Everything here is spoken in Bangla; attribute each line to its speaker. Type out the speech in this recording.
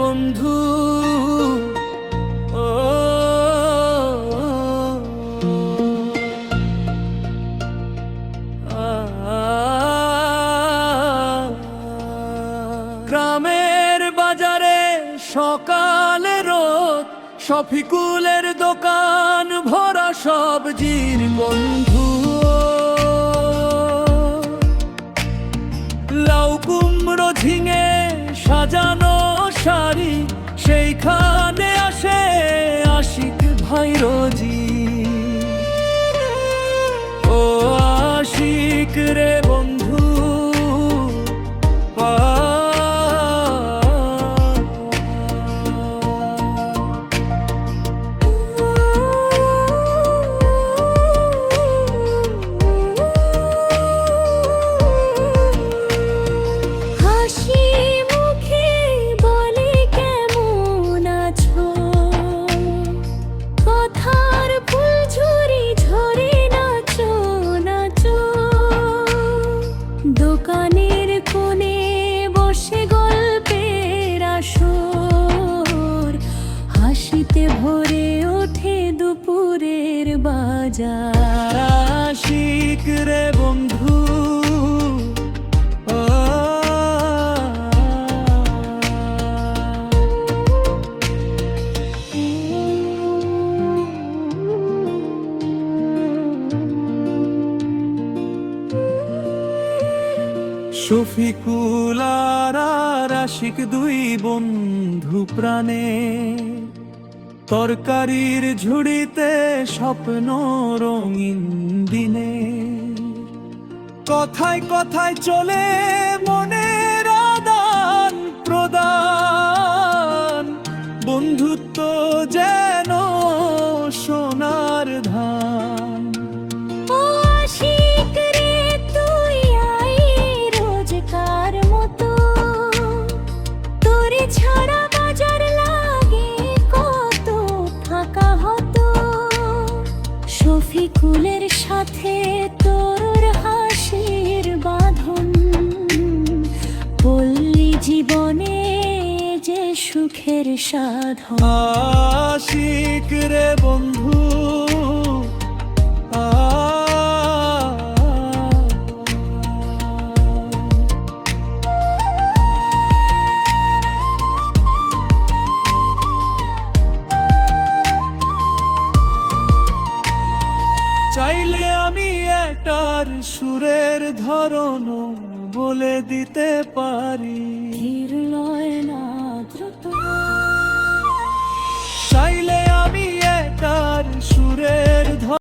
Speaker 1: বন্ধু। ও গ্রামের বাজারে সকালে রোদ, শফিকুলের দোকান ভরা সবজির বন্ধু। লাউ কুমড়ো ঝিঙে সাজানো শাড়ি সেইখানে আসে আশিক ভাই রোজি। ও আশিক রে বন্ধু আশিক রে বন্ধু? ও। শফিকুল আর আর আশিক দুই বন্ধু প্রাণে। তরকারির ঝুড়িতে স্বপ্ন রঙিন দিনে। কথায় কথায় চলে
Speaker 2: সুখের সাধন।
Speaker 1: আশিক রে বন্ধু চাইলে আমি একটার সুরের ধরন বলে দিতে পারি।
Speaker 2: ধীর লয় না।